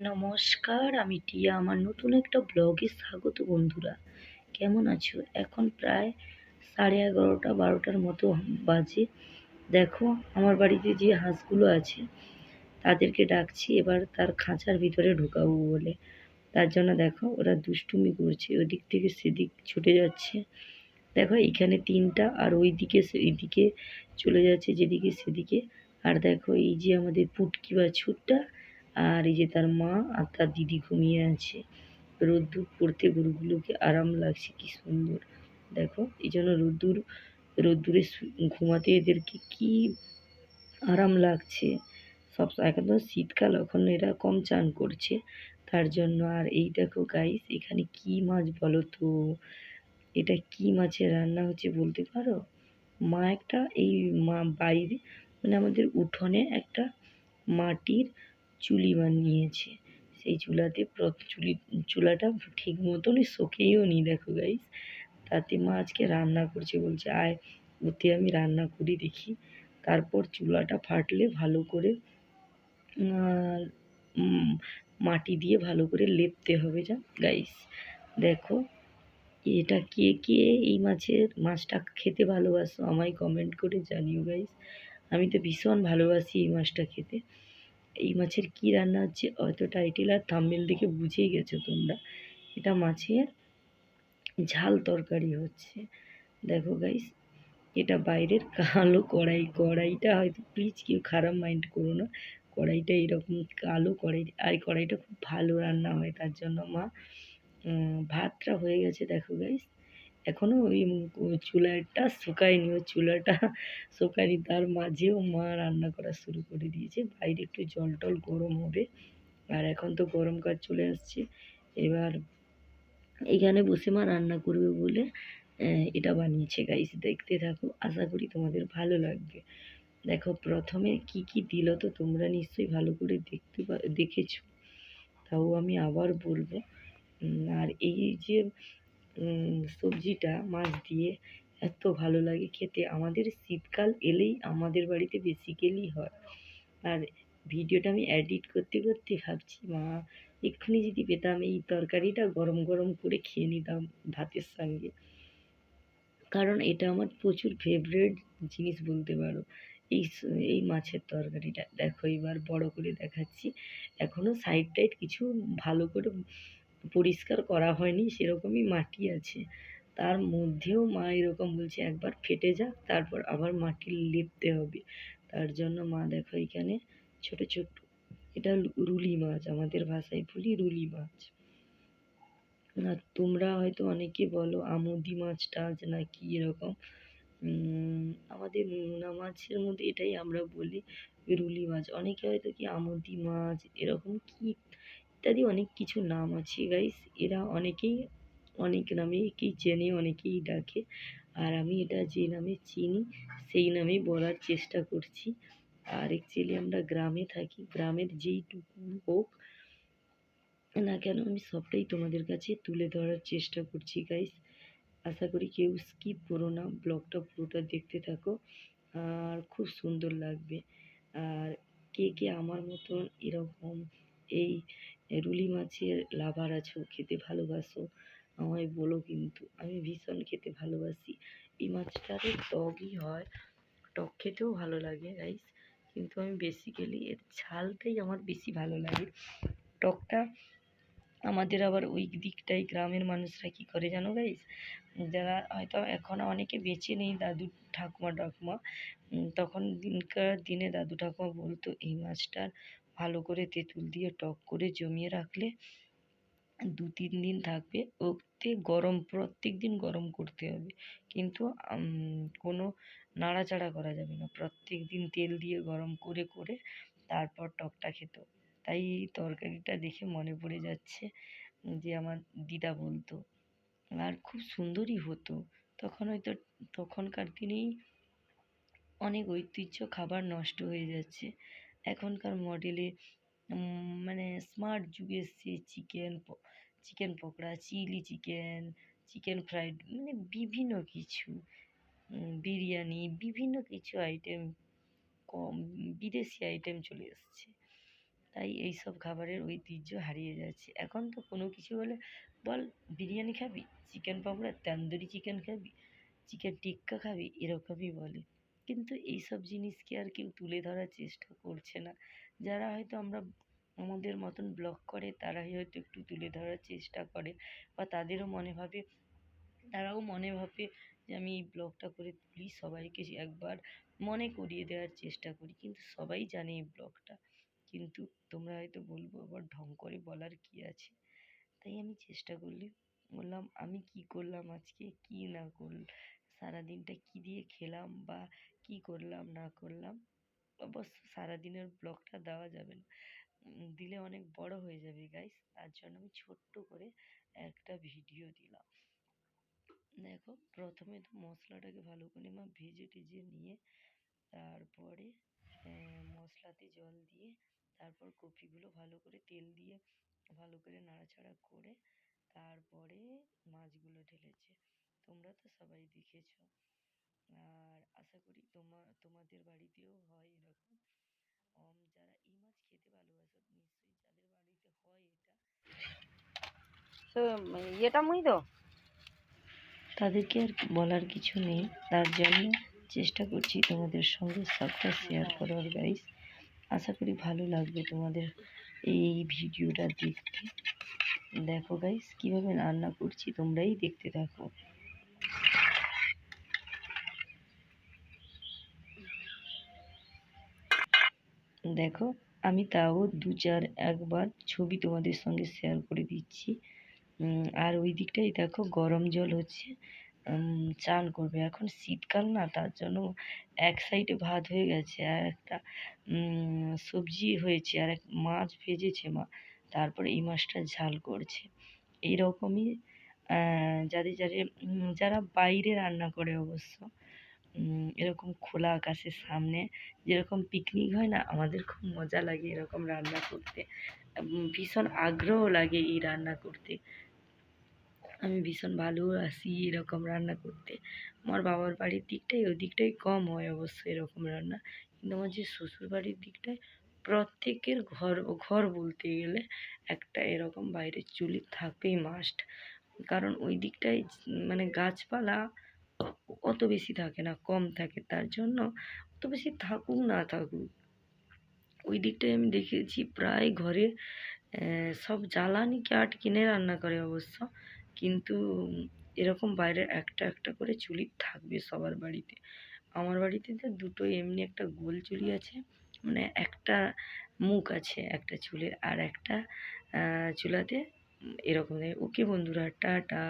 নমস্কার, আমি টিয়া। আমার নতুন একটা ব্লগে স্বাগত বন্ধুরা। কেমন আছো? এখন প্রায় সাড়ে এগারোটা, বারোটার মতো বাজে। দেখো, আমার বাড়িতে যে হাঁসগুলো আছে, তাদেরকে ডাকছি, এবার তার খাঁচার ভিতরে ঢোকাবো বলে। তার জন্য দেখো, ওরা দুষ্টুমি করছে, ওদিক থেকে সেদিক ছুটে যাচ্ছে। দেখো, এখানে তিনটা, আর ওই দিকে এইদিকে চলে যাচ্ছে, যেদিকে সেদিকে। আর দেখো, এই যে আমাদের পুটকি বা ছুটটা আর এই যে তার মা আর তার দিদি ঘুমিয়ে আছে। রোদ্দুর পড়তে গরুগুলোকে আরাম লাগছে, কি সুন্দর। দেখো, এই জন্য রোদ্দুর, রোদ্দুরে ঘুমাতে এদেরকে কি আরাম লাগছে। সব একদম শীতকাল, এখন এরা কম চান করছে। তার জন্য আর এই দেখো গাইস এখানে কি মাছ বলো তো? এটা কি মাছের রান্না হচ্ছে বলতে পারো? মা একটা, এই মা বাইরে মানে আমাদের উঠোনে একটা মাটির চুলি বানিয়েছে। সেই চুলাতে চুলি, চুলাটা ঠিক মতনই শোকেও নি, দেখো গাইস তাতে মা আজকে রান্না করছে, বলছে, আয়, ওতে আমি রান্না করি, দেখি। তারপর চুলাটা ফাটলে ভালো করে মাটি দিয়ে ভালো করে লেপতে হবে যা গাইস দেখো, এটা কে কে এই মাছের মাছটা খেতে ভালোবাসো? আমায় কমেন্ট করে জানিও গাইস আমি তো ভীষণ ভালোবাসি এই মাছটা খেতে। এই মাছের কি রান্না হচ্ছে হয়তো টাইটেল আর থাম্বেল দেখে বুঝেই গেছো তোমরা। এটা মাছের ঝাল তরকারি হচ্ছে। দেখো গাইস এটা বাইরের কালো কড়াই, কড়াইটা হয়তো প্লিজ কেউ খারাপ মাইন্ড করো না। কড়াইটা এরকম কালো কড়াই, আর কড়াইটা খুব ভালো রান্না হয়, তার জন্য মা ভাতটা হয়ে গেছে, দেখো গাইস এখনও ওই চুলাটা শুকায়নি, ওই চুলাটা শুকায়নি। তার মাঝেও মা রান্না করা শুরু করে দিয়েছে। বাইরে একটু জল টল গরম হবে। আর এখন তো গরমকাল চলে আসছে। এবার এখানে বসে মা রান্না করবে বলে এটা বানিয়েছে। গাইস দেখতে থাকো। আশা করি তোমাদের ভালো লাগবে। দেখো, প্রথমে কি কি দিল তো তোমরা নিশ্চয়ই ভালো করে দেখতে দেখেছ। তাও আমি আবার বলব। আর এই যে সবজিটা, মাছ দিয়ে এত ভালো লাগে খেতে। আমাদের শীতকাল এলেই আমাদের বাড়িতে বেসিক্যালি হয়। আর ভিডিওটা আমি এডিট করতে করতে ভাবছি, মা, এক্ষুনি যদি পেতাম এই তরকারিটা গরম গরম করে খেয়ে নিতাম ভাতের সঙ্গে। কারণ এটা আমার প্রচুর ফেভারেট জিনিস বলতে পারো। এই এই মাছের তরকারিটা। দেখো, এবার বড় করে দেখাচ্ছি। এখনও সাইড টাইড কিছু ভালো করে পরিষ্কার করা হয়নি, সেরকমই মাটি আছে। তার মধ্যেও মা এরকম বলছে, একবার ফেটে যাক, তারপর আবার মাটি লেপতে হবে। তার জন্য মা দেখো এখানে ছোট ছোট, এটা রুলি মাছ, আমাদের ভাষায় বলি রুলি মাছ। আর তোমরা হয়তো অনেকে বলো, আমুদি মাছ টাছ না কি এরকম। আমাদের নোনা মাছের মধ্যে এটাই আমরা বলি রুলি মাছ। অনেকে হয়তো কি আমুদি মাছ এরকম কি অনেক কিছু নাম আছে গাইস এরা অনেকেই, অনেক নামে একেই চেনে, অনেকেই ডাকে। আর আমি এটা যে নামে চিনি, সেই নামেই বলার চেষ্টা করছি। আর অ্যাকচুয়ালি আমরা গ্রামে থাকি, গ্রামের যেইটুকু হোক না কেন, আমি সবটাই তোমাদের কাছে তুলে ধরার চেষ্টা করছি গাইস আশা করি কেউ স্কিপ করো না, ব্লগটা পুরোটা দেখতে থাকো। আর খুব সুন্দর লাগবে। আর কে কে আমার মতন এরকম এই রুলি মাছের লাভার আছো, খেতে ভালোবাসো, আমায় বলো কিন্তু, আমি ভীষণ খেতে ভালোবাসি। এই মাছটাতে টকই হয়, টক খেতেও ভালো লাগে রাইস কিন্তু আমি বেসিক্যালি এর ঝালটাই আমার বেশি ভালো লাগে। টকটা আমাদের আবার ওই দিকটাই গ্রামের মানুষরা কী করে জানো গাইস যারা হয়তো এখন অনেকে বেঁচে নেই, দাদু ঠাকুমা টাকুমা তখন দিনকার দিনে দাদু ঠাকুমা বলতো, এই মাছটার ভালো করে তেঁতুল দিয়ে টক করে জমিয়ে রাখলে দু, তিন দিন থাকবে। ওতে গরম, প্রত্যেক দিন গরম করতে হবে। কিন্তু কোনো নাড়াচাড়া করা যাবে না। প্রত্যেক দিন তেল দিয়ে গরম করে করে তারপর টকটা খেত তাই এই তরকারিটা দেখে মনে পড়ে যাচ্ছে যে, আমার দিদা বলতো, আর খুব সুন্দরই হতো। তখন হয়তো, তখনকার দিনেই অনেক ঐতিহ্য খাবার নষ্ট হয়ে যাচ্ছে। এখনকার মডেলে মানে স্মার্ট যুগে এসছে chicken chicken pakora chilli chicken chicken fried মানে বিভিন্ন কিছু বিরিয়ানি, বিভিন্ন কিছু আইটেম কম, বিদেশি আইটেম চলে এসছে। তাই এই সব খাবারের ঐতিহ্য হারিয়ে যাচ্ছে। এখন তো কোনো কিছু হলে বল, বিরিয়ানি খাবি? চিকেন পকোড়া, তন্দুরি চিকেন খাবি? চিকেন টিক্কা খাবি? এরকমই বলে। কিন্তু এইসব জিনিসকে আর কেউ তুলে ধরার চেষ্টা করছে না। যারা হয়তো আমরা আমাদের মতন ব্লগ করে, তারাই হয়তো একটু তুলে ধরার চেষ্টা করে বা তাদেরও মনে ভাবে, তারাও মনে ভাবে যে আমি এই ব্লগটা করে তুলি, সবাইকে একবার মনে করিয়ে দেওয়ার চেষ্টা করি। কিন্তু সবাই জানে এই ব্লগটা কিন্তু তোমরা হয়তো বলব, আবার ঢং করে বলার কী আছে? তাই আমি চেষ্টা করলি বললাম, আমি কি করলাম আজকে? কি না করল? সারাদিনটা কি দিয়ে খেলাম? বা কি করলাম, না করলাম, অবশ্য সারাদিনের ব্লগটা দেওয়া যাবে না। দিলে অনেক বড় হয়ে যাবে গাইস তার জন্য আমি ছোট্ট করে একটা ভিডিও দিলাম। দেখো, প্রথমে তো মশলাটাকে ভালো করে মা ভেজে টেজে নিয়ে, তারপরে মশলাতে জল দিয়ে, তারপর কপিগুলো ভালো করে তেল দিয়ে ভালো করে নাড়াচাড়া করে, তারপরে মাছগুলো ঢেলেছে। তোমরা তো সবাই দেখেছ। আর আশা করি তোমা তোমাদের বাড়িতেও হয় এরকম। যারা এই মাছ খেতে ভালোবাসো নিশ্চয়ই যাদের বাড়িতে হয় এটা। তো ইয়েটা মুই তো তাদেরকে আর বলার কিছু নেই। তার জন্য চেষ্টা করছি তোমাদের সঙ্গে সবটা শেয়ার করার গাইস আশা করি ভালো লাগবে তোমাদের এই ভিডিওটা দেখতে। দেখো গাইস কীভাবে রান্না করছি তোমরাই দেখতে থাকো। দেখো, আমি তাও দু চার একবার ছবি তোমাদের সঙ্গে শেয়ার করে দিচ্ছি। আর ওই দিকটাই দেখো, গরম জল হচ্ছে চান করবে। এখন শীতকাল না, তার জন্য এক সাইডে ভাত হয়ে গেছে, আর একটা সবজি হয়েছে, আর এক মাছ ভেজেছে মা। তারপরে এই মাছটা ঝাল করছে। এইরকমই যাদের যাদের যারা বাইরে রান্না করে অবশ্য এরকম খোলা আকাশের সামনে যেরকম পিকনিক হয় না, আমাদের খুব মজা লাগে এরকম রান্না করতে। ভীষণ আগ্রহ লাগে এই রান্না করতে। আমি ভীষণ ভালোবাসি এরকম রান্না করতে। আমার বাবার বাড়ির দিকটাই ওই দিকটাই কম হয় অবশ্য এরকম রান্না। কিন্তু আমার যে শ্বশুর বাড়ির দিকটায় প্রত্যেকের ঘর ঘর বলতে গেলে একটা এরকম বাইরের চুলি থাকবেই মাস্ট কারণ ওই দিকটায় মানে গাছপালা অত বেশি থাকে না, কম থাকে, তার জন্য অত বেশি থাকুক না থাকুক। ওই দিকটায় আমি দেখেছি প্রায় ঘরে সব জ্বালানি কাঠ কিনে রান্না করে অবশ্য, কিন্তু এরকম বাইরে একটা একটা করে চুলি থাকবে সবার বাড়িতে। আমার বাড়িতে তো দুটো এমনি একটা গোল চুলি আছে মানে একটা মুখ আছে একটা চুলের, আর একটা চুলাতে এরকম ওকে বন্ধুরা, টাটা।